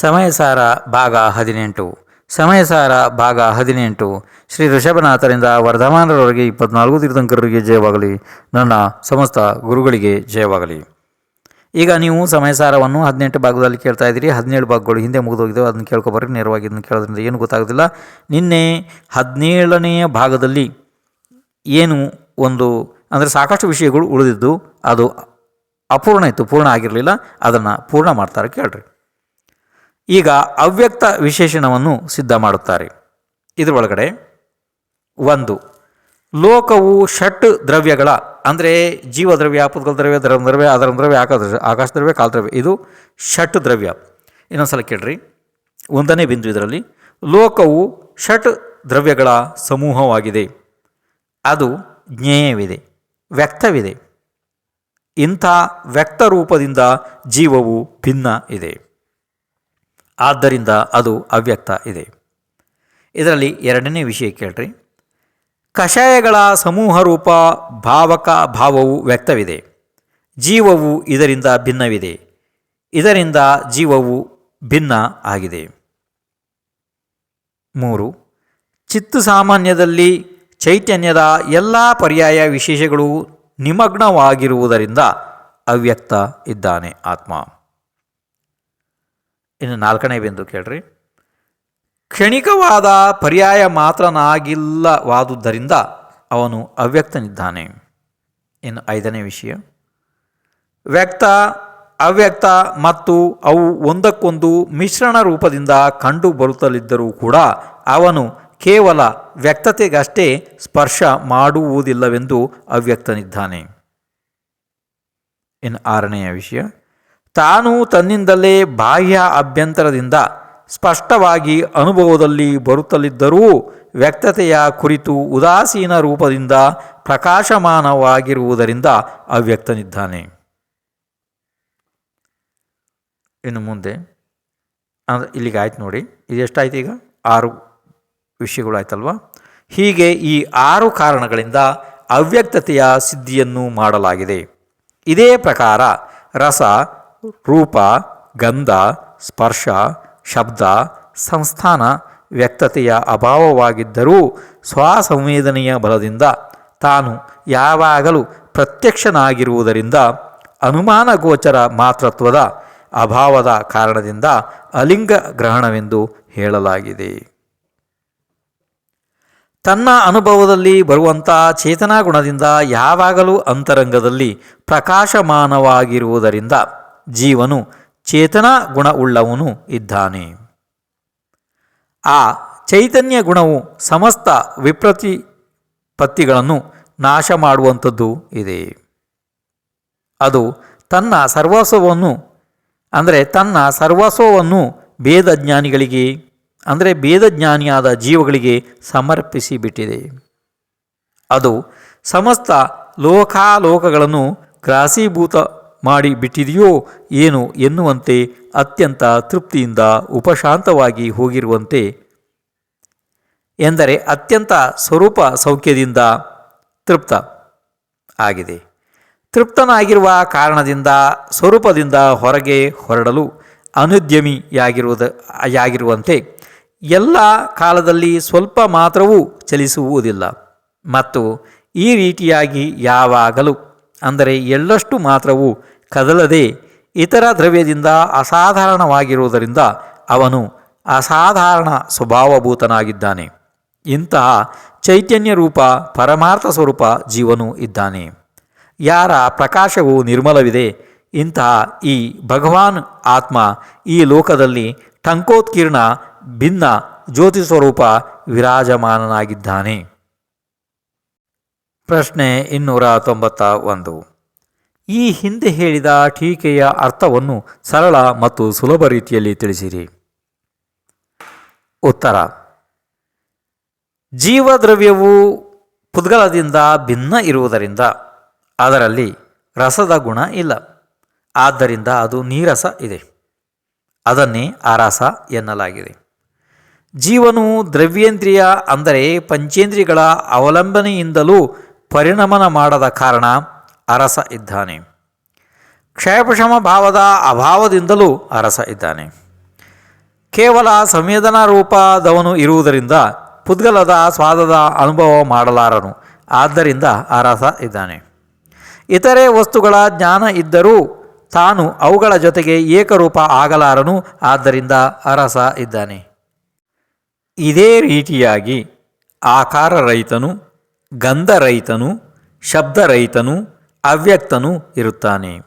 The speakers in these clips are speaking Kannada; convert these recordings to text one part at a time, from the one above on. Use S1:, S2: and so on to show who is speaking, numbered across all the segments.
S1: ಸಮಯಸಾರ ಭಾಗ ಹದಿನೆಂಟು. ಸಮಯಸಾರ ಭಾಗ ಹದಿನೆಂಟು. ಶ್ರೀ ಋಷಭನಾಥರಿಂದ ವರ್ಧಮಾನರವರೆಗೆ ಇಪ್ಪತ್ನಾಲ್ಕು ತೀರ್ಥಂಕರರಿಗೆ ಜಯವಾಗಲಿ. ನನ್ನ ಸಮಸ್ತ ಗುರುಗಳಿಗೆ ಜಯವಾಗಲಿ. ಈಗ ನೀವು ಸಮಯಸಾರವನ್ನು ಹದಿನೆಂಟು ಭಾಗದಲ್ಲಿ ಕೇಳ್ತಾ ಇದ್ದೀರಿ. ಹದಿನೇಳು ಭಾಗಗಳು ಹಿಂದೆ ಮುಗಿದೋಗಿದ್ದೆವು ಅದನ್ನು ಕೇಳ್ಕೊಬರ್ರಿ. ನೇರವಾಗಿ ಇದನ್ನು ಕೇಳೋದ್ರಿಂದ ಏನು ಗೊತ್ತಾಗೋದಿಲ್ಲ. ನಿನ್ನೆ ಹದಿನೇಳನೆಯ ಭಾಗದಲ್ಲಿ ಏನು ಒಂದು, ಅಂದರೆ ಸಾಕಷ್ಟು ವಿಷಯಗಳು ಉಳಿದಿದ್ದು, ಅದು ಅಪೂರ್ಣ ಇತ್ತು, ಪೂರ್ಣ ಆಗಿರಲಿಲ್ಲ. ಅದನ್ನು ಪೂರ್ಣ ಮಾಡ್ತಾರೆ ಕೇಳ್ರಿ. ಈಗ ಅವ್ಯಕ್ತ ವಿಶೇಷಣವನ್ನು ಸಿದ್ಧ ಮಾಡುತ್ತಾರೆ. ಇದರೊಳಗಡೆ ಒಂದು, ಲೋಕವು ಷಟ್ ದ್ರವ್ಯಗಳ, ಅಂದರೆ ಜೀವದ್ರವ್ಯ ಪುದ್ಗಲ ದ್ರವ್ಯ, ಧರ್ಮ ದ್ರವ್ಯ ಅದರ ದ್ರವ್ಯ, ಆಕಾಶ ಆಕಾಶ ದ್ರವ್ಯ ಕಾಲದ್ರವ್ಯ ಇದು ಷಟ್ ದ್ರವ್ಯ. ಇನ್ನೊಂದ್ಸಲ ಕೇಳ್ರಿ. ಒಂದನೇ ಬಿಂದು ಇದರಲ್ಲಿ, ಲೋಕವು ಷಟ್ ದ್ರವ್ಯಗಳ ಸಮೂಹವಾಗಿದೆ. ಅದು ಜ್ಞೇಯವಿದೆ, ವ್ಯಕ್ತವಿದೆ. ಇಂಥ ವ್ಯಕ್ತ ರೂಪದಿಂದ ಜೀವವು ಭಿನ್ನ ಇದೆ. ಆದ್ದರಿಂದ ಅದು ಅವ್ಯಕ್ತ ಇದೆ. ಇದರಲ್ಲಿ ಎರಡನೇ ವಿಷಯ ಕೇಳ್ರಿ. ಕಷಾಯಗಳ ಸಮೂಹ ರೂಪ ಭಾವಕ ಭಾವವು ವ್ಯಕ್ತವಿದೆ. ಜೀವವು ಇದರಿಂದ ಭಿನ್ನವಿದೆ. ಇದರಿಂದ ಜೀವವು ಭಿನ್ನ ಆಗಿದೆ. ಮೂರು. ಚಿತ್ತು ಸಾಮಾನ್ಯದಲ್ಲಿ ಚೈತನ್ಯದ ಎಲ್ಲ ಪರ್ಯಾಯ ವಿಶೇಷಗಳು ನಿಮಗ್ನವಾಗಿರುವುದರಿಂದ ಅವ್ಯಕ್ತ ಇದ್ದಾನೆ ಆತ್ಮ. ಇನ್ನು ನಾಲ್ಕನೇ ಬಿಂದು ಕೇಳ್ರಿ. ಕ್ಷಣಿಕವಾದ ಪರ್ಯಾಯ ಮಾತ್ರನಾಗಿಲ್ಲವಾದುದರಿಂದ ಅವನು ಅವ್ಯಕ್ತನಿದ್ದಾನೆ. ಇನ್ನು ಐದನೇ ವಿಷಯ. ವ್ಯಕ್ತ, ಅವ್ಯಕ್ತ ಮತ್ತು ಅವು ಒಂದಕ್ಕೊಂದು ಮಿಶ್ರಣ ರೂಪದಿಂದ ಕಂಡು ಬರುತ್ತಲಿದ್ದರೂ ಕೂಡ ಅವನು ಕೇವಲ ವ್ಯಕ್ತತೆಗಷ್ಟೇ ಸ್ಪರ್ಶ ಮಾಡುವುದಿಲ್ಲವೆಂದು ಅವ್ಯಕ್ತನಿದ್ದಾನೆ. ಇನ್ನು ಆರನೆಯ ವಿಷಯ. ತಾನು ತನ್ನಿಂದಲೇ ಬಾಹ್ಯ ಅಭ್ಯಂತರದಿಂದ ಸ್ಪಷ್ಟವಾಗಿ ಅನುಭವದಲ್ಲಿ ಬರುತ್ತಲಿದ್ದರೂ ವ್ಯಕ್ತತೆಯ ಕುರಿತು ಉದಾಸೀನ ರೂಪದಿಂದ ಪ್ರಕಾಶಮಾನವಾಗಿರುವುದರಿಂದ ಅವ್ಯಕ್ತನಿದ್ದಾನೆ. ಇನ್ನು ಮುಂದೆ ಅಂದರೆ ಇಲ್ಲಿಗೆ ಆಯ್ತು ನೋಡಿ. ಇದು ಎಷ್ಟಾಯ್ತು ಈಗ? ಆರು ವಿಷಯಗಳು ಆಯ್ತಲ್ವಾ? ಹೀಗೆ ಈ ಆರು ಕಾರಣಗಳಿಂದ ಅವ್ಯಕ್ತತೆಯ ಸಿದ್ಧಿಯನ್ನು ಮಾಡಲಾಗಿದೆ. ಇದೇ ಪ್ರಕಾರ ರಸ ರೂಪ, ಗಂಧ, ಸ್ಪರ್ಶ, ಶಬ್ದ, ಸಂಸ್ಥಾನ ವ್ಯಕ್ತತೆಯ ಅಭಾವವಾಗಿದ್ದರೂ ಸ್ವಸಂವೇದನೆಯ ಬಲದಿಂದ ತಾನು ಯಾವಾಗಲೂ ಪ್ರತ್ಯಕ್ಷನಾಗಿರುವುದರಿಂದ ಅನುಮಾನಗೋಚರ ಮಾತೃತ್ವದ ಅಭಾವದ ಕಾರಣದಿಂದ ಅಲಿಂಗ ಗ್ರಹಣವೆಂದು ಹೇಳಲಾಗಿದೆ. ತನ್ನ ಅನುಭವದಲ್ಲಿ ಬರುವಂಥ ಚೇತನಾ ಗುಣದಿಂದ ಯಾವಾಗಲೂ ಅಂತರಂಗದಲ್ಲಿ ಪ್ರಕಾಶಮಾನವಾಗಿರುವುದರಿಂದ ಜೀವನು ಚೇತನಾ ಗುಣವುಳ್ಳವನು ಇದ್ದಾನೆ. ಆ ಚೈತನ್ಯ ಗುಣವು ಸಮಸ್ತ ವಿಪ್ರತಿಪತ್ತಿಗಳನ್ನು ನಾಶ ಮಾಡುವಂಥದ್ದು ಇದೆ. ಅದು ತನ್ನ ಸರ್ವಸ್ವವನ್ನು, ಅಂದರೆ ತನ್ನ ಸರ್ವಸ್ವವನ್ನು ಭೇದಜ್ಞಾನಿಗಳಿಗೆ, ಅಂದರೆ ಭೇದಜ್ಞಾನಿಯಾದ ಜೀವಗಳಿಗೆ ಸಮರ್ಪಿಸಿಬಿಟ್ಟಿದೆ. ಅದು ಸಮಸ್ತ ಲೋಕಾಲೋಕಗಳನ್ನು ಗ್ರಾಸೀಭೂತ ಮಾಡಿ ಬಿಟ್ಟಿದೆಯೋ ಏನು ಎನ್ನುವಂತೆ ಅತ್ಯಂತ ತೃಪ್ತಿಯಿಂದ ಉಪಶಾಂತವಾಗಿ ಹೋಗಿರುವಂತೆ. ಎಂದರೆ ಅತ್ಯಂತ ಸ್ವರೂಪ ಸೌಖ್ಯದಿಂದ ತೃಪ್ತ ಆಗಿದೆ. ತೃಪ್ತನಾಗಿರುವ ಕಾರಣದಿಂದ ಸ್ವರೂಪದಿಂದ ಹೊರಗೆ ಹೊರಡಲು ಅನುದ್ಯಮಿಯಾಗಿರುವುದ, ಯಾಗಿರುವಂತೆ ಎಲ್ಲ ಕಾಲದಲ್ಲಿ ಸ್ವಲ್ಪ ಮಾತ್ರವೂ ಚಲಿಸುವುದಿಲ್ಲ. ಮತ್ತು ಈ ರೀತಿಯಾಗಿ ಯಾವಾಗಲೂ, ಅಂದರೆ ಎಳ್ಳಷ್ಟು ಮಾತ್ರವೂ ಕದಲದೆ ಇತರ ದ್ರವ್ಯದಿಂದ ಅಸಾಧಾರಣವಾಗಿರುವುದರಿಂದ ಅವನು ಅಸಾಧಾರಣ ಸ್ವಭಾವಭೂತನಾಗಿದ್ದಾನೆ. ಇಂತಹ ಚೈತನ್ಯ ರೂಪ ಪರಮಾರ್ಥ ಸ್ವರೂಪ ಜೀವನು ಇದ್ದಾನೆ. ಯಾರ ಪ್ರಕಾಶವು ನಿರ್ಮಲವಿದೆ, ಇಂತಹ ಈ ಭಗವಾನ್ ಆತ್ಮ ಈ ಲೋಕದಲ್ಲಿ ಟಂಕೋತ್ಕೀರ್ಣ ಭಿನ್ನ, ಜ್ಯೋತಿ ಸ್ವರೂಪ ವಿರಾಜಮಾನನಾಗಿದ್ದಾನೆ. ಪ್ರಶ್ನೆ ಇನ್ನೂರ ತೊಂಬತ್ತ ಒಂದು. ಈ ಹಿಂದೆ ಹೇಳಿದ ಟೀಕೆಯ ಅರ್ಥವನ್ನು ಸರಳ ಮತ್ತು ಸುಲಭ ರೀತಿಯಲ್ಲಿ ತಿಳಿಸಿರಿ. ಉತ್ತರ. ಜೀವದ್ರವ್ಯವು ಪುದ್ಗಲದಿಂದ ಭಿನ್ನ ಇರುವುದರಿಂದ ಅದರಲ್ಲಿ ರಸದ ಗುಣ ಇಲ್ಲ. ಆದ್ದರಿಂದ ಅದು ನೀರಸ ಇದೆ. ಅದನ್ನೇ ಆರಾಸ ಎನ್ನಲಾಗಿದೆ. ಜೀವನು ದ್ರವ್ಯೇಂದ್ರಿಯ ಅಂದರೆ ಪಂಚೇಂದ್ರಿಯಗಳ ಅವಲಂಬನೆಯಿಂದಲೂ ಪರಿಣಮನ ಮಾಡದ ಕಾರಣ ಅರಸ ಇದ್ದಾನೆ. ಕ್ಷಯಪಶಮ ಭಾವದ ಅಭಾವದಿಂದಲೂ ಅರಸ ಇದ್ದಾನೆ. ಕೇವಲ ಸಂವೇದನಾ ರೂಪದವನು ಇರುವುದರಿಂದ ಪುದ್ಗಲದ ಸ್ವಾದದ ಅನುಭವ ಮಾಡಲಾರನು. ಆದ್ದರಿಂದ ಅರಸ ಇದ್ದಾನೆ. ಇತರೆ ವಸ್ತುಗಳ ಜ್ಞಾನ ಇದ್ದರೂ ತಾನು ಅವುಗಳ ಜೊತೆಗೆ ಏಕರೂಪ ಆಗಲಾರನು. ಆದ್ದರಿಂದ ಅರಸ ಇದ್ದಾನೆ. ಇದೇ ರೀತಿಯಾಗಿ ಆಕಾರ ರೈತನು ಗಂಧರಹಿತನು, ಶಬ್ದರಹಿತನು ಅವ್ಯಕ್ತನು ಇರುತ್ತಾನೆ.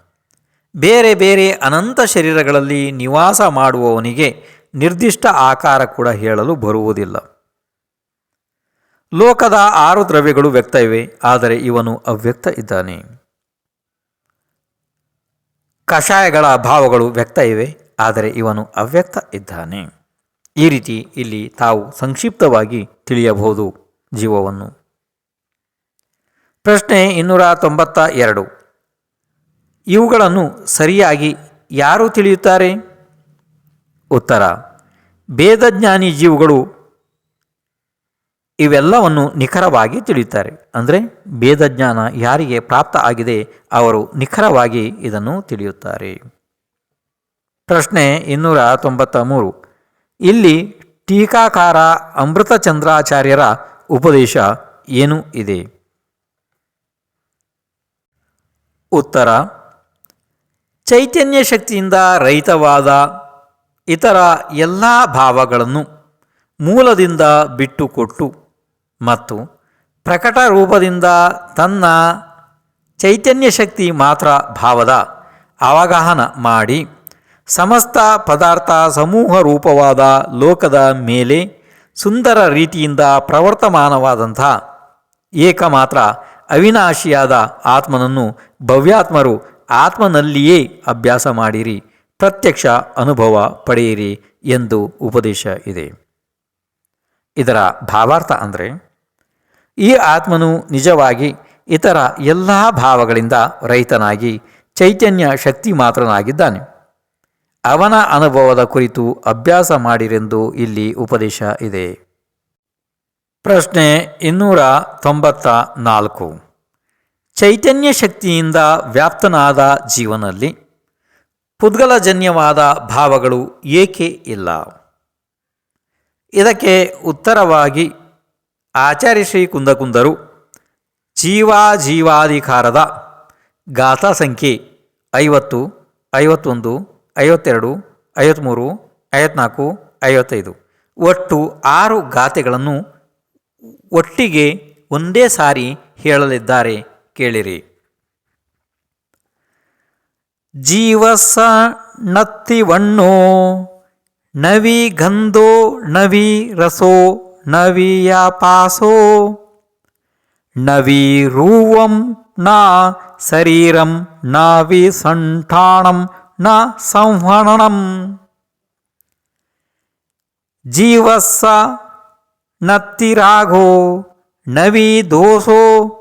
S1: ಬೇರೆ ಬೇರೆ ಅನಂತ ಶರೀರಗಳಲ್ಲಿ ನಿವಾಸ ಮಾಡುವವನಿಗೆ ನಿರ್ದಿಷ್ಟ ಆಕಾರ ಕೂಡ ಹೇಳಲು ಬರುವುದಿಲ್ಲ. ಲೋಕದ ಆರು ದ್ರವ್ಯಗಳು ವ್ಯಕ್ತ ಇವೆ ಆದರೆ ಇವನು ಅವ್ಯಕ್ತ ಇದ್ದಾನೆ. ಕಷಾಯಗಳ ಭಾವಗಳು ವ್ಯಕ್ತ ಇವೆ ಆದರೆ ಇವನು ಅವ್ಯಕ್ತ ಇದ್ದಾನೆ. ಈ ರೀತಿ ಇಲ್ಲಿ ತಾವು ಸಂಕ್ಷಿಪ್ತವಾಗಿ ತಿಳಿಯಬಹುದು ಜೀವವನ್ನು. ಪ್ರಶ್ನೆ ಇನ್ನೂರ ತೊಂಬತ್ತ ಎರಡು. ಇವುಗಳನ್ನು ಸರಿಯಾಗಿ ಯಾರು ತಿಳಿಯುತ್ತಾರೆ? ಉತ್ತರ ಭೇದಜ್ಞಾನಿ ಜೀವುಗಳು ಇವೆಲ್ಲವನ್ನು ನಿಖರವಾಗಿ ತಿಳಿಯುತ್ತಾರೆ. ಅಂದರೆ ಭೇದಜ್ಞಾನ ಯಾರಿಗೆ ಪ್ರಾಪ್ತ ಆಗಿದೆ, ಅವರು ನಿಖರವಾಗಿ ಇದನ್ನು ತಿಳಿಯುತ್ತಾರೆ. ಪ್ರಶ್ನೆ ಇನ್ನೂರ ತೊಂಬತ್ತ ಮೂರು. ಇಲ್ಲಿ ಟೀಕಾಕಾರ ಅಮೃತಚಂದ್ರಾಚಾರ್ಯರ ಉಪದೇಶ ಏನು ಇದೆ? ಉತ್ತರ, ಚೈತನ್ಯ ಶಕ್ತಿಯಿಂದ ರಹಿತವಾದ ಇತರ ಎಲ್ಲ ಭಾವಗಳನ್ನು ಮೂಲದಿಂದ ಬಿಟ್ಟುಕೊಟ್ಟು ಮತ್ತು ಪ್ರಕಟ ರೂಪದಿಂದ ತನ್ನ ಚೈತನ್ಯ ಶಕ್ತಿ ಮಾತ್ರ ಭಾವದ ಅವಗಾಹನ ಮಾಡಿ ಸಮಸ್ತ ಪದಾರ್ಥ ಸಮೂಹ ರೂಪವಾದ ಲೋಕದ ಮೇಲೆ ಸುಂದರ ರೀತಿಯಿಂದ ಪ್ರವರ್ತಮಾನವಾದಂಥ ಏಕಮಾತ್ರ ಅವಿನಾಶಿಯಾದ ಆತ್ಮನನ್ನು ಭವ್ಯಾತ್ಮರು ಆತ್ಮನಲ್ಲಿಯೇ ಅಭ್ಯಾಸ ಮಾಡಿರಿ, ಪ್ರತ್ಯಕ್ಷ ಅನುಭವ ಪಡೆಯಿರಿ ಎಂದು ಉಪದೇಶ ಇದೆ. ಇದರ ಭಾವಾರ್ಥ ಅಂದರೆ, ಈ ಆತ್ಮನು ನಿಜವಾಗಿ ಇತರ ಎಲ್ಲ ಭಾವಗಳಿಂದ ರಹಿತನಾಗಿ ಚೈತನ್ಯ ಶಕ್ತಿ ಮಾತ್ರನಾಗಿದ್ದಾನೆ. ಅವನ ಅನುಭವದ ಕುರಿತು ಅಭ್ಯಾಸ ಮಾಡಿರೆಂದು ಇಲ್ಲಿ ಉಪದೇಶ ಇದೆ. ಪ್ರಶ್ನೆ ಇನ್ನೂರ ತೊಂಬತ್ತ ನಾಲ್ಕು. ಚೈತನ್ಯ ಶಕ್ತಿಯಿಂದ ವ್ಯಾಪ್ತನಾದ ಜೀವನದಲ್ಲಿ ಪುದ್ಗಲಜನ್ಯವಾದ ಭಾವಗಳು ಏಕೆ ಇಲ್ಲ? ಇದಕ್ಕೆ ಉತ್ತರವಾಗಿ ಆಚಾರ್ಯ ಶ್ರೀ ಕುಂದಕುಂದರು ಜೀವಾಜೀವಾಧಿಕಾರದ ಗಾಥಾ ಸಂಖ್ಯೆ ಐವತ್ತು, ಐವತ್ತೊಂದು, ಐವತ್ತೆರಡು ಐವತ್ತ್ಮೂರು ಐವತ್ನಾಲ್ಕು, ಐವತ್ತೈದು. ಒಟ್ಟು ಆರು ಗಾಥೆಗಳನ್ನು ಒಟ್ಟಿಗೆ ಒಂದೇ ಸಾರಿ ಹೇಳಲಿದ್ದಾರೆ, ಕೇಳಿರಿ. ಜೀವಸ ನತ್ತಿವಣ್ಣೋ ನವಿ ಗಂಧೋ, ನವಿ ರಸೋ ನವಿಯ ಪಾಸೋ ನವಿ ರೂವಂ ನ ಶರೀರಂ, ನ ಸಂಠಾಣಂ, ನ ಸಂಹರಣಂ ಜೀವಸ್ಸ నత్తి రాఘో నవీ దోషో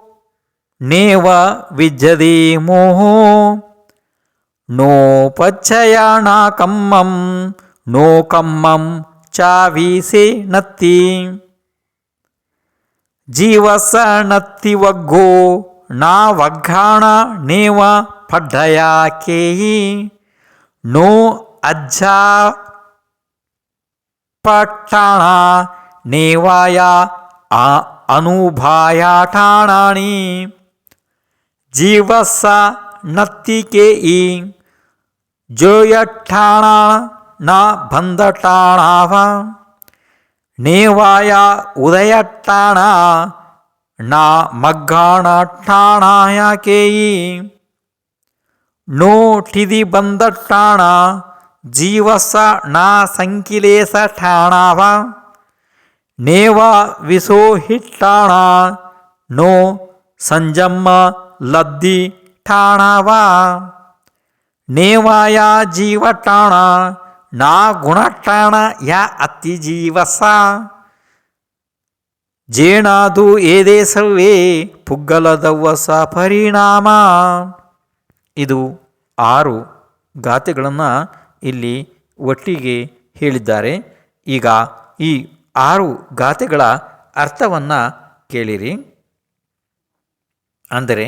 S1: నేవ విజ్జది మోహో నోపచ్చయాణాకమ్మం నోకమ్మం చావీసే నత్తి. జీవస నత్తి వగ్గో నా వగ్గాణ నేవ పడ్డయా కేయి నో అజ్జా పట్టాణ ನೇವಾಯ ಆ ಅನುಭಾಯಾಠಾಣಾಣಿ. ಜೀವಸ ನತ್ತಿಕೇಯಿ ಜೋಯಠಾಣ ನ ಬಂಧಟಾಣಾವ ನೇವಾಯ ಉದಯಟ್ಟಾಣ ನ ಮಗ್ಗಾಣ ಕೇಯಿ ನೋ ಠಿದಿ ಬಂದಟ್ಟಾಣ ಜೀವಸ ನಾ ಸಂಕಿಲೇಸ ಠಾಣಾವ ನೇವ ವಿಸೋ ಹಿಟ್ಟಾಣ ನೋ ಸಂಜಮ್ಮ ಲದ್ದಿ ಠಾಣಾವ. ನೇವಾಯ ಜೀವಟಾಣ ನಾ ಗುಣಟಾಣ ಯಾ ಅತಿ ಜೀವಸ. ಜೇಣಾದು ಏದೇ ಸರ್ವೇ ಪುಗ್ಗಲದವಸ ಪರಿಣಾಮ. ಇದು ಆರು ಗಾತೆಗಳನ್ನು ಇಲ್ಲಿ ಒಟ್ಟಿಗೆ ಹೇಳಿದ್ದಾರೆ. ಈಗ ಈ ಆರು ಗಾತೆಗಳ ಅರ್ಥವನ್ನು ಕೇಳಿರಿ. ಅಂದರೆ,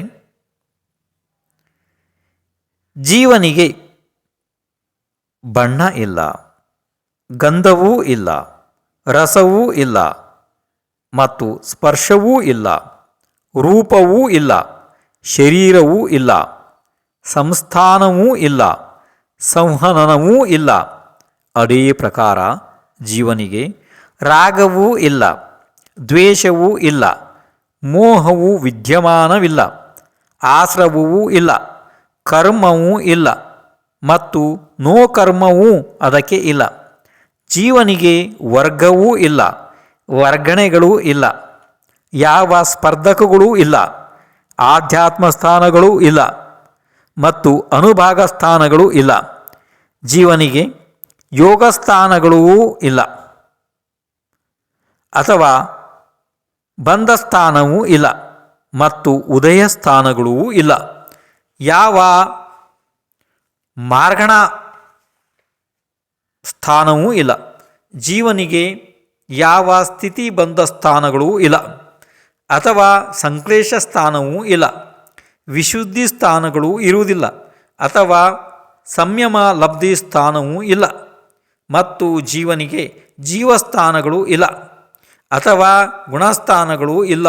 S1: ಜೀವನಿಗೆ ಬಣ್ಣ ಇಲ್ಲ, ಗಂಧವೂ ಇಲ್ಲ, ರಸವೂ ಇಲ್ಲ, ಮತ್ತು ಸ್ಪರ್ಶವೂ ಇಲ್ಲ, ರೂಪವೂ ಇಲ್ಲ, ಶರೀರವೂ ಇಲ್ಲ, ಸಂಸ್ಥಾನವೂ ಇಲ್ಲ ಸಂಹನನವೂ ಇಲ್ಲ. ಅದೇ ಪ್ರಕಾರ ಜೀವನಿಗೆ ರಾಗವೂ ಇಲ್ಲ, ದ್ವೇಷವೂ ಇಲ್ಲ, ಮೋಹವೂ ವಿದ್ಯಮಾನವಿಲ್ಲ, ಆಶ್ರವವೂ ಇಲ್ಲ, ಕರ್ಮವೂ ಇಲ್ಲ ಮತ್ತು ನೋಕರ್ಮವೂ ಅದಕ್ಕೆ ಇಲ್ಲ. ಜೀವನಿಗೆ ವರ್ಗವೂ ಇಲ್ಲ, ವರ್ಗಣೆಗಳೂ ಇಲ್ಲ, ಯಾವ ಸ್ಪರ್ಧಕಗಳೂ ಇಲ್ಲ ಆಧ್ಯಾತ್ಮ ಸ್ಥಾನಗಳೂ ಇಲ್ಲ ಮತ್ತು ಅನುಭಾಗ ಸ್ಥಾನಗಳೂ ಇಲ್ಲ. ಜೀವನಿಗೆ ಯೋಗ ಸ್ಥಾನಗಳೂ ಇಲ್ಲ. ಅಥವಾ ಬಂಧ ಸ್ಥಾನವೂ ಇಲ್ಲ ಮತ್ತು ಉದಯ ಸ್ಥಾನಗಳೂ ಇಲ್ಲ. ಯಾವ ಮಾರ್ಗಣ ಸ್ಥಾನವೂ ಇಲ್ಲ. ಜೀವನಿಗೆ ಯಾವ ಸ್ಥಿತಿ ಬಂದ ಸ್ಥಾನಗಳೂ ಇಲ್ಲ. ಅಥವಾ ಸಂಕ್ಲೇಶ ಸ್ಥಾನವೂ ಇಲ್ಲ. ವಿಶುದ್ಧಿ ಸ್ಥಾನಗಳು ಇರುವುದಿಲ್ಲ. ಅಥವಾ ಸಂಯಮ ಲಬ್ಧಿ ಸ್ಥಾನವೂ ಇಲ್ಲ. ಮತ್ತು ಜೀವನಿಗೆ ಜೀವಸ್ಥಾನಗಳು ಇಲ್ಲ. ಅಥವಾ ಗುಣಸ್ಥಾನಗಳು ಇಲ್ಲ.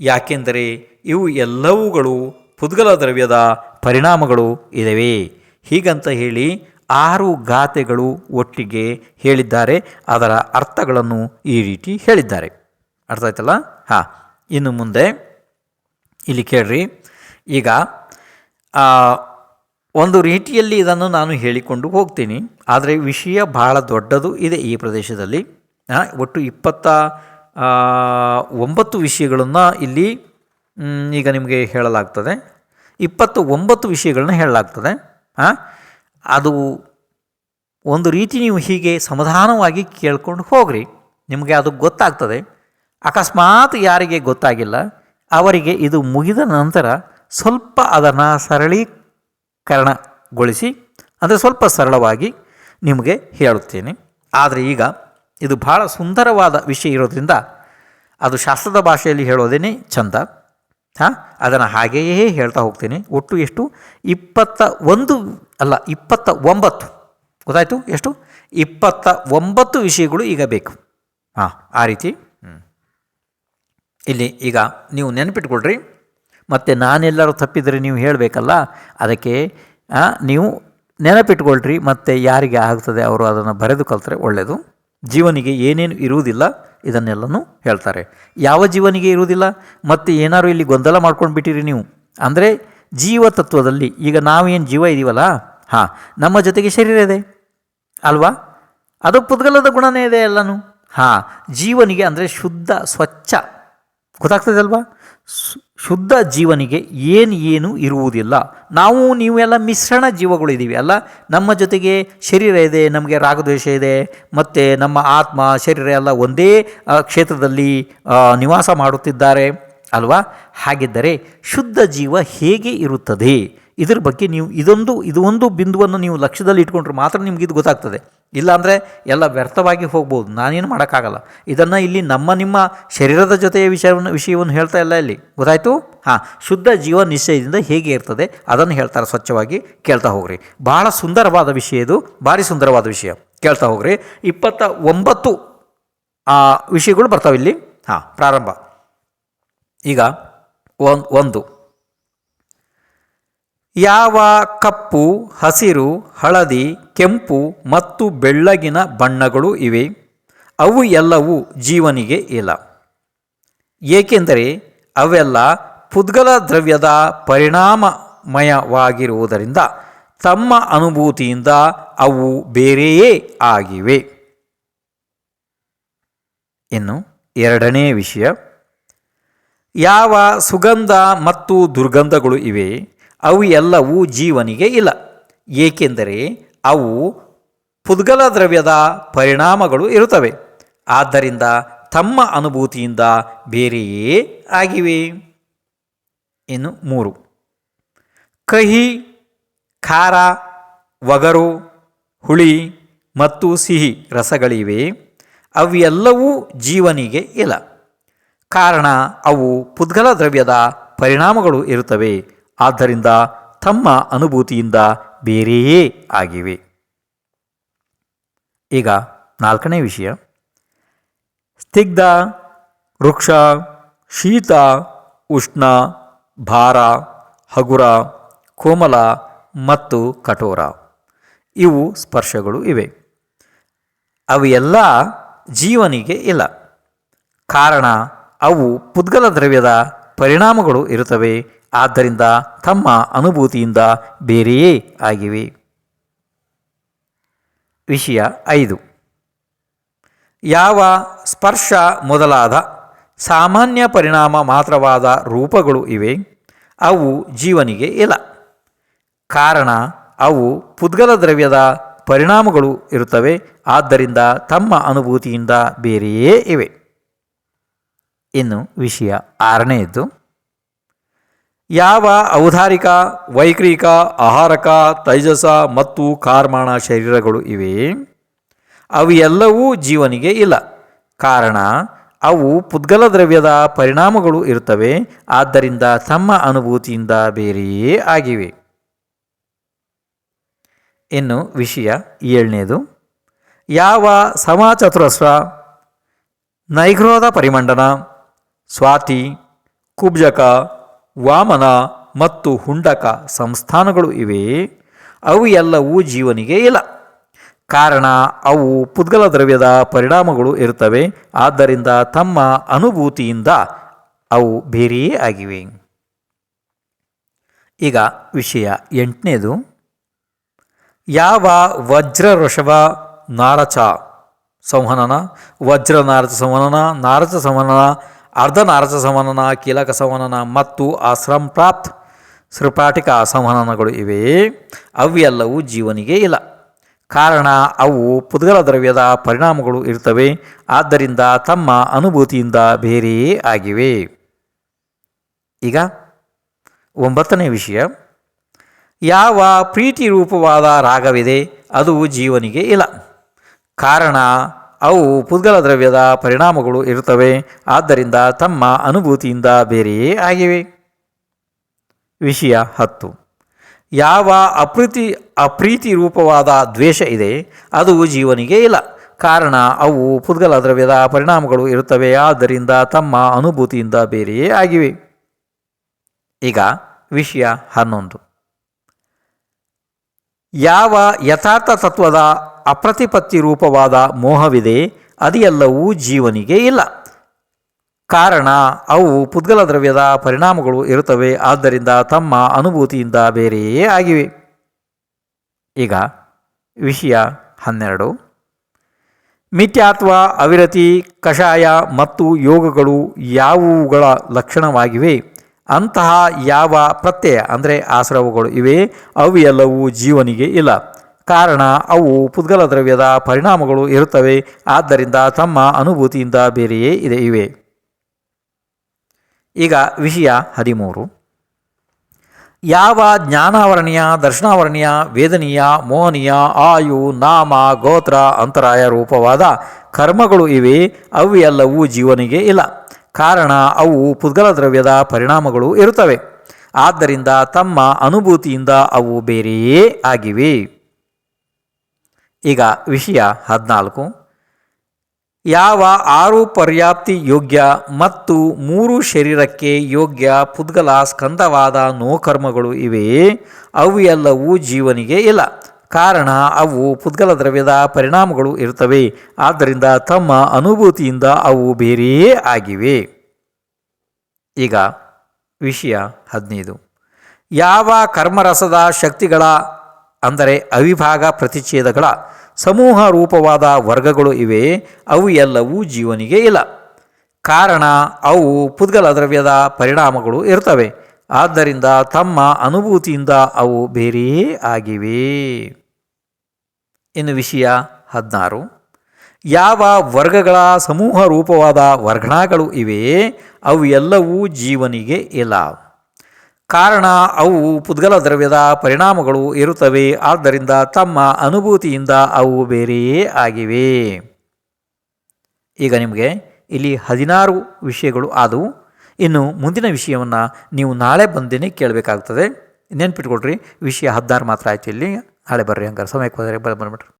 S1: ಯಾಕೆಂದರೆ ಇವು ಎಲ್ಲವುಗಳು ಪುದ್ಗಲ ದ್ರವ್ಯದ ಪರಿಣಾಮಗಳು ಇವೆ. ಹೀಗಂತ ಹೇಳಿ ಆರು ಗಾಥೆಗಳು ಒಟ್ಟಿಗೆ ಹೇಳಿದ್ದಾರೆ. ಅದರ ಅರ್ಥಗಳನ್ನು ಈ ರೀತಿ ಹೇಳಿದ್ದಾರೆ. ಅರ್ಥ ಆಯ್ತಲ್ಲ? ಹಾಂ. ಇನ್ನು ಮುಂದೆ ಇಲ್ಲಿ ಕೇಳ್ರಿ. ಈಗ ಒಂದು ರೀತಿಯಲ್ಲಿ ಇದನ್ನು ನಾನು ಹೇಳಿಕೊಂಡು ಹೋಗ್ತೀನಿ. ಆದರೆ ವಿಷಯ ಬಹಳ ದೊಡ್ಡದು ಇದೆ ಈ ಪ್ರದೇಶದಲ್ಲಿ. ಒಟ್ಟು ಇಪ್ಪತ್ತ ಒಂಬತ್ತು ವಿಷಯಗಳನ್ನು ಇಲ್ಲಿ ಈಗ ನಿಮಗೆ ಹೇಳಲಾಗ್ತದೆ. ಇಪ್ಪತ್ತು ಒಂಬತ್ತು ವಿಷಯಗಳನ್ನ ಹೇಳಲಾಗ್ತದೆ. ಹಾಂ ಅದು ಒಂದು ರೀತಿ ನೀವು ಹೀಗೆ ಸಮಾಧಾನವಾಗಿ ಕೇಳ್ಕೊಂಡು ಹೋಗ್ರಿ. ನಿಮಗೆ ಅದು ಗೊತ್ತಾಗ್ತದೆ. ಅಕಸ್ಮಾತ್ ಯಾರಿಗೆ ಗೊತ್ತಾಗಿಲ್ಲ, ಅವರಿಗೆ ಇದು ಮುಗಿದ ನಂತರ ಸ್ವಲ್ಪ ಅದನ್ನು ಸರಳೀಕರಣಗೊಳಿಸಿ, ಅಂದರೆ ಸ್ವಲ್ಪ ಸರಳವಾಗಿ ನಿಮಗೆ ಹೇಳುತ್ತೇನೆ. ಆದರೆ ಈಗ ಇದು ಬಹಳ ಸುಂದರವಾದ ವಿಷಯ ಇರೋದ್ರಿಂದ ಅದು ಶಾಸ್ತ್ರದ ಭಾಷೆಯಲ್ಲಿ ಹೇಳೋದೇನೆ ಚಂದ. ಹಾಂ, ಅದನ್ನು ಹಾಗೆಯೇ ಹೇಳ್ತಾ ಹೋಗ್ತೀನಿ. ಒಟ್ಟು ಎಷ್ಟು? ಇಪ್ಪತ್ತ ಒಂದು ಅಲ್ಲ, ಇಪ್ಪತ್ತ ಒಂಬತ್ತು. ಗೊತ್ತಾಯಿತು? ಎಷ್ಟು? ಇಪ್ಪತ್ತ ಒಂಬತ್ತು ವಿಷಯಗಳು ಈಗ ಬೇಕು. ಹಾಂ, ಆ ರೀತಿ. ಇಲ್ಲಿ ಈಗ ನೀವು ನೆನಪಿಟ್ಕೊಳ್ರಿ. ಮತ್ತು ನಾನೆಲ್ಲರೂ ತಪ್ಪಿದರೆ ನೀವು ಹೇಳಬೇಕಲ್ಲ, ಅದಕ್ಕೆ ನೀವು ನೆನಪಿಟ್ಕೊಳ್ರಿ. ಮತ್ತು ಯಾರಿಗೆ ಆಗ್ತದೆ ಅವರು ಅದನ್ನು ಬರೆದು ಕಲ್ತರೆ ಒಳ್ಳೆಯದು ಜೀವನಿಗೆ ಏನೇನು ಇರುವುದಿಲ್ಲ ಇದನ್ನೆಲ್ಲನೂ ಹೇಳ್ತಾರೆ. ಯಾವ ಜೀವನಿಗೆ ಇರುವುದಿಲ್ಲ? ಮತ್ತು ಏನಾರು ಇಲ್ಲಿ ಗೊಂದಲ ಮಾಡ್ಕೊಂಡು ಬಿಟ್ಟಿರಿ ನೀವು? ಅಂದರೆ ಜೀವ ತತ್ವದಲ್ಲಿ ಈಗ ನಾವೇನು ಜೀವ ಇದೀವಲ್ಲ? ಹಾಂ, ನಮ್ಮ ಜೊತೆಗೆ ಶರೀರ ಇದೆ. ಅಲ್ವಾ? ಅದು ಪುದ್ಗಲದ ಗುಣನೇ ಇದೆ ಎಲ್ಲನೂ. ಹಾಂ, ಜೀವನಿಗೆ ಅಂದರೆ ಶುದ್ಧ, ಸ್ವಚ್ಛ. ಗೊತ್ತಾಗ್ತದಲ್ವಾ ಶು- ಶುದ್ಧ ಜೀವನಿಗೆ ಏನು ಏನು ಇರುವುದಿಲ್ಲ. ನಾವು ನೀವೆಲ್ಲ ಮಿಶ್ರಣ ಜೀವಗಳಿದ್ದೀವಿ ಅಲ್ಲ. ನಮ್ಮ ಜೊತೆಗೆ ಶರೀರ ಇದೆ, ನಮಗೆ ರಾಗದ್ವೇಷ ಇದೆ, ಮತ್ತು ನಮ್ಮ ಆತ್ಮ, ಶರೀರ ಎಲ್ಲ ಒಂದೇ ಕ್ಷೇತ್ರದಲ್ಲಿ ನಿವಾಸ ಮಾಡುತ್ತಿದ್ದಾರೆ ಅಲ್ವಾ? ಹಾಗಿದ್ದರೆ ಶುದ್ಧ ಜೀವ ಹೇಗೆ ಇರುತ್ತದೆ? ಇದರ ಬಗ್ಗೆ ನೀವು ಇದೊಂದು, ಇದು ಒಂದು ಬಿಂದುವನ್ನು ನೀವು ಲಕ್ಷ್ಯದಲ್ಲಿ ಇಟ್ಕೊಂಡ್ರೆ ಮಾತ್ರ ನಿಮಗಿದು ಗೊತ್ತಾಗ್ತದೆ. ಇಲ್ಲಾಂದರೆ ಎಲ್ಲ ವ್ಯರ್ಥವಾಗಿ ಹೋಗ್ಬೋದು. ನಾನೇನು ಮಾಡೋಕ್ಕಾಗಲ್ಲ. ಇದನ್ನು ಇಲ್ಲಿ ನಮ್ಮ ನಿಮ್ಮ ಶರೀರದ ಜೊತೆಯ ವಿಷಯವನ್ನು ವಿಷಯವನ್ನು ಹೇಳ್ತಾ ಇಲ್ಲ ಇಲ್ಲಿ. ಗೊತ್ತಾಯಿತು? ಹಾಂ, ಶುದ್ಧ ಜೀವ ನಿಶ್ಚಯದಿಂದ ಹೇಗೆ ಇರ್ತದೆ ಅದನ್ನು ಹೇಳ್ತಾರೆ ಸ್ವಚ್ಛವಾಗಿ. ಕೇಳ್ತಾ ಹೋಗ್ರಿ. ಭಾಳ ಸುಂದರವಾದ ವಿಷಯ ಇದು. ಭಾರಿ ಸುಂದರವಾದ ವಿಷಯ. ಕೇಳ್ತಾ ಹೋಗ್ರಿ. ಇಪ್ಪತ್ತ ಒಂಬತ್ತು ವಿಷಯಗಳು ಬರ್ತಾವೆ ಇಲ್ಲಿ ಹಾಂ, ಪ್ರಾರಂಭ. ಈಗ ಒಂದು ಒಂದು. ಯಾವ ಕಪ್ಪು, ಹಸಿರು, ಹಳದಿ, ಕೆಂಪು ಮತ್ತು ಬೆಳ್ಳಗಿನ ಬಣ್ಣಗಳು ಇವೆ? ಅವು ಎಲ್ಲವೂ ಜೀವನಿಗೆ ಇಲ್ಲ. ಏಕೆಂದರೆ ಅವೆಲ್ಲ ಪುದ್ಗಲ ದ್ರವ್ಯದ ಪರಿಣಾಮಮಯವಾಗಿರುವುದರಿಂದ ತಮ್ಮ ಅನುಭೂತಿಯಿಂದ ಅವು ಬೇರೆಯೇ ಆಗಿವೆ. ಇನ್ನು ಎರಡನೇ ವಿಷಯ. ಯಾವ ಸುಗಂಧ ಮತ್ತು ದುರ್ಗಂಧಗಳು ಇವೆ? ಅವು ಎಲ್ಲವೂ ಜೀವನಿಗೆ ಇಲ್ಲ. ಏಕೆಂದರೆ ಅವು ಪುದ್ಗಲ ದ್ರವ್ಯದ ಪರಿಣಾಮಗಳು ಇರುತ್ತವೆ. ಆದ್ದರಿಂದ ತಮ್ಮ ಅನುಭೂತಿಯಿಂದ ಬೇರೆಯೇ ಆಗಿವೆ. ಇನ್ನು ಮೂರು. ಕಹಿ, ಖಾರ, ಒಗರು, ಹುಳಿ ಮತ್ತು ಸಿಹಿ ರಸಗಳಿವೆ. ಅವೆಲ್ಲವೂ ಜೀವನಿಗೆ ಇಲ್ಲ. ಕಾರಣ ಅವು ಪುದ್ಗಲ ದ್ರವ್ಯದ ಪರಿಣಾಮಗಳು ಇರುತ್ತವೆ. ಆದ್ದರಿಂದ ತಮ್ಮ ಅನುಭೂತಿಯಿಂದ ಬೇರೆಯೇ ಆಗಿವೆ. ಈಗ ನಾಲ್ಕನೇ ವಿಷಯ. ಸ್ನಿಗ್ಧ, ವೃಕ್ಷ, ಶೀತ, ಉಷ್ಣ, ಭಾರ, ಹಗುರ, ಕೋಮಲ ಮತ್ತು ಕಠೋರ. ಇವು ಸ್ಪರ್ಶಗಳು ಇವೆ. ಅವು ಎಲ್ಲ ಜೀವನಿಗೆ ಇಲ್ಲ. ಕಾರಣ ಅವು ಪುದ್ಗಲ ದ್ರವ್ಯದ ಪರಿಣಾಮಗಳು ಇರುತ್ತವೆ ಆದ್ದರಿಂದ ತಮ್ಮ ಅನುಭೂತಿಯಿಂದ ಬೇರೆಯೇ ಆಗಿವೆ. ವಿಷಯ ಐದು. ಯಾವ ಸ್ಪರ್ಶ ಮೊದಲಾದ ಸಾಮಾನ್ಯ ಪರಿಣಾಮ ಮಾತ್ರವಾದ ರೂಪಗಳು ಇವೆ, ಅವು ಜೀವನಿಗೆ ಇಲ್ಲ. ಕಾರಣ, ಅವು ಪುದ್ಗಲ ದ್ರವ್ಯದ ಪರಿಣಾಮಗಳು ಇರುತ್ತವೆ, ಆದ್ದರಿಂದ ತಮ್ಮ ಅನುಭೂತಿಯಿಂದ ಬೇರೆಯೇ ಇವೆ. ಇನ್ನು ವಿಷಯ ಆರನೆಯದ್ದು. ಯಾವ ಔದಾರಿಕ ವೈಕ್ರಿಕ ಆಹಾರಕ, ತೈಜಸ, ಮತ್ತು, ಕಾರ್ಮಾಣ ಶರೀರಗಳು ಇವೆ? ಅವು ಎಲ್ಲವೂ ಜೀವನಿಗೆ ಇಲ್ಲ. ಕಾರಣ, ಅವು ಪುದ್ಗಲ ದ್ರವ್ಯದ ಪರಿಣಾಮಗಳು ಇರುತ್ತವೆ. ಆದ್ದರಿಂದ ತಮ್ಮ ಅನುಭೂತಿಯಿಂದ ಬೇರೆಯೇ ಆಗಿವೆ. ಇನ್ನು ವಿಷಯ ಏಳನೇದು. ಯಾವ ಸಮಚತುರಸ್ರ ನೈಗ್ರೋಧ ಪರಿಮಂಡನ, ಸ್ವಾತಿ, ಕುಬ್ಜಕ ವಾಮನ ಮತ್ತು ಹುಂಡಕ ಸಂಸ್ಥಾನಗಳು ಇವೆ. ಅವು ಎಲ್ಲವೂ ಜೀವನಿಗೆ ಇಲ್ಲ. ಕಾರಣ, ಅವು ಪುದ್ಗಲ ದ್ರವ್ಯದ ಪರಿಣಾಮಗಳು ಇರುತ್ತವೆ. ಆದ್ದರಿಂದ ತಮ್ಮ ಅನುಭೂತಿಯಿಂದ ಅವು ಬೇರೆಯೇ ಆಗಿವೆ. ಈಗ ವಿಷಯ ಎಂಟನೇದು. ಯಾವ ವಜ್ರ ಋಷಭ ನಾರಚ ಸಂವಹನನ ವಜ್ರ ನಾರಚ ಸಂವಹನ ನಾರಚ ಸಂವಹನ ಅರ್ಧ ನಾರಚ ಸಂವಹನ ಕೀಲಕ ಸಮಾನನ ಮತ್ತು ಆಶ್ರಮ ಪ್ರಾಪ್ತ ಸೃಪಾಟಿಕ ಸಂವನನಗಳು ಇವೆ. ಅವೆಲ್ಲವೂ ಜೀವನಿಗೆ ಇಲ್ಲ. ಕಾರಣ, ಅವು ಪುದ್ಗಲ ದ್ರವ್ಯದ ಪರಿಣಾಮಗಳು ಇರ್ತವೆ ಆದ್ದರಿಂದ ತಮ್ಮ ಅನುಭೂತಿಯಿಂದ ಬೇರೆಯೇ ಆಗಿವೆ. ಈಗ ಒಂಬತ್ತನೇ ವಿಷಯ. ಯಾವ ಪ್ರೀತಿ ರೂಪವಾದ ರಾಗವಿದೆ, ಅದು ಜೀವನಿಗೆ ಇಲ್ಲ. ಕಾರಣ ಅವು ಪುದ್ಗಲ ದ್ರವ್ಯದ ಪರಿಣಾಮಗಳು ಇರುತ್ತವೆ. ಆದ್ದರಿಂದ ತಮ್ಮ ಅನುಭೂತಿಯಿಂದ ಬೇರೆಯೇ ಆಗಿವೆ. ವಿಷಯ ಹತ್ತು. ಯಾವ ಅಪ್ರೀತಿ ಅಪ್ರೀತಿ ರೂಪವಾದ ದ್ವೇಷ ಇದೆ, ಅದು ಜೀವನಿಗೆ ಇಲ್ಲ. ಕಾರಣ, ಅವು ಪುದ್ಗಲ ದ್ರವ್ಯದ ಪರಿಣಾಮಗಳು ಇರುತ್ತವೆ. ಆದ್ದರಿಂದ ತಮ್ಮ ಅನುಭೂತಿಯಿಂದ ಬೇರೆಯೇ ಆಗಿವೆ. ಈಗ ವಿಷಯ ಹನ್ನೊಂದು. ಯಾವ ಯಥಾರ್ಥ ತತ್ವದ ಅಪ್ರತಿಪತ್ತಿ ರೂಪವಾದ ಮೋಹವಿದೆ ಅದೆಲ್ಲವೂ ಜೀವನಿಗೆ ಇಲ್ಲ. ಕಾರಣ, ಅವು ಪುದ್ಗಲ ದ್ರವ್ಯದ ಪರಿಣಾಮಗಳು ಇರುತ್ತವೆ, ಆದ್ದರಿಂದ ತಮ್ಮ ಅನುಭೂತಿಯಿಂದ ಬೇರೆಯೇ ಆಗಿವೆ. ಈಗ ವಿಷಯ ಹನ್ನೆರಡು. ಮಿಥ್ಯಾತ್ವ, ಅವಿರತಿ, ಕಷಾಯ ಮತ್ತು ಯೋಗಗಳು ಯಾವುವುಗಳ ಲಕ್ಷಣವಾಗಿವೆ? ಅಂತಹ ಯಾವ ಪ್ರತ್ಯಯ, ಅಂದರೆ ಆಶ್ರವಗಳು ಇವೆ, ಅವು ಎಲ್ಲವೂ ಜೀವನಿಗೆ ಇಲ್ಲ. ಕಾರಣ ಅವು ಪುದ್ಗಲ ದ್ರವ್ಯದ ಪರಿಣಾಮಗಳು ಇರುತ್ತವೆ. ಆದ್ದರಿಂದ ತಮ್ಮ ಅನುಭೂತಿಯಿಂದ ಬೇರೆಯೇ ಇದೆ, ಇವೆ. ಈಗ ವಿಷಯ ಹದಿಮೂರು. ಯಾವ ಜ್ಞಾನಾವರಣೀಯ, ದರ್ಶನಾವರಣೀಯ, ವೇದನೀಯ, ಮೋಹನೀಯ, ಆಯು, ನಾಮ, ಗೋತ್ರ, ಅಂತರಾಯ ರೂಪವಾದ ಕರ್ಮಗಳು ಇವೆ ಅವು ಎಲ್ಲವೂ ಜೀವನಿಗೆ ಇಲ್ಲ. ಕಾರಣ ಅವು ಪುದ್ಗಲ ದ್ರವ್ಯದ ಪರಿಣಾಮಗಳು ಇರುತ್ತವೆ. ಆದ್ದರಿಂದ ತಮ್ಮ ಅನುಭೂತಿಯಿಂದ ಅವು ಬೇರೆಯೇ ಆಗಿವೆ. ಈಗ ವಿಷಯ ಹದಿನಾಲ್ಕು. ಯಾವ ಆರು ಪರ್ಯಾಪ್ತಿ ಯೋಗ್ಯ ಮತ್ತು ಮೂರು ಶರೀರಕ್ಕೆ ಯೋಗ್ಯ ಪುದ್ಗಲ ಸ್ಕಂದವಾದ ನೋಕರ್ಮಗಳು ಇವೆ, ಅವು ಎಲ್ಲವೂ ಜೀವನಿಗೆ ಇಲ್ಲ. ಕಾರಣ, ಅವು ಪುದ್ಗಲ ದ್ರವ್ಯದ ಪರಿಣಾಮಗಳು ಇರುತ್ತವೆ. ಆದ್ದರಿಂದ ತಮ್ಮ ಅನುಭೂತಿಯಿಂದ ಅವು ಬೇರೆಯೇ ಆಗಿವೆ. ಈಗ ವಿಷಯ ಹದಿನೈದು. ಯಾವ ಕರ್ಮರಸದ ಶಕ್ತಿಗಳ ಅಂದರೆ ಅವಿಭಾಗ ಪ್ರತಿಚ್ಛೇದಗಳ ಸಮೂಹ ರೂಪವಾದ ವರ್ಗಗಳು ಇವೆ, ಅವು ಎಲ್ಲವೂ ಜೀವನಿಗೆ ಇಲ್ಲ. ಕಾರಣ, ಅವು ಪುದ್ಗಲ ದ್ರವ್ಯದ ಪರಿಣಾಮಗಳು ಇರ್ತವೆ ಆದ್ದರಿಂದ ತಮ್ಮ ಅನುಭೂತಿಯಿಂದ ಅವು ಬೇರೆಯೇ ಆಗಿವೆ. ಇನ್ನು ವಿಷಯ ಹದಿನಾರು. ಯಾವ ವರ್ಗಗಳ ಸಮೂಹ ರೂಪವಾದ ವರ್ಗಣಗಳು ಇವೆ, ಅವು ಎಲ್ಲವೂ ಜೀವನಿಗೆ ಇಲ್ಲ. ಕಾರಣ ಅವು ಪುದ್ಗಲ ದ್ರವ್ಯದ ಪರಿಣಾಮಗಳು ಇರುತ್ತವೆ. ಆದ್ದರಿಂದ ತಮ್ಮ ಅನುಭೂತಿಯಿಂದ ಅವು ಬೇರೆಯೇ ಆಗಿವೆ. ಈಗ ನಿಮಗೆ ಇಲ್ಲಿ ಹದಿನಾರು ವಿಷಯಗಳು ಆದವು. ಇನ್ನು ಮುಂದಿನ ವಿಷಯವನ್ನು ನೀವು ನಾಳೆ ಬಂದೇನೆ ಕೇಳಬೇಕಾಗ್ತದೆ. ನೆನ್ಪಿಟ್ಕೊಳ್ರಿ. ವಿಷಯ ಹದಿನಾರು ಮಾತ್ರ ಆಯ್ತು ಇಲ್ಲಿ. ನಾಳೆ ಬರ್ರಿ ಹಂಗಾರೆ. ಸಮಯಕ್ಕೆ ಹೋದರೆ ಬಂದ್ಬಿಟ್ರಿ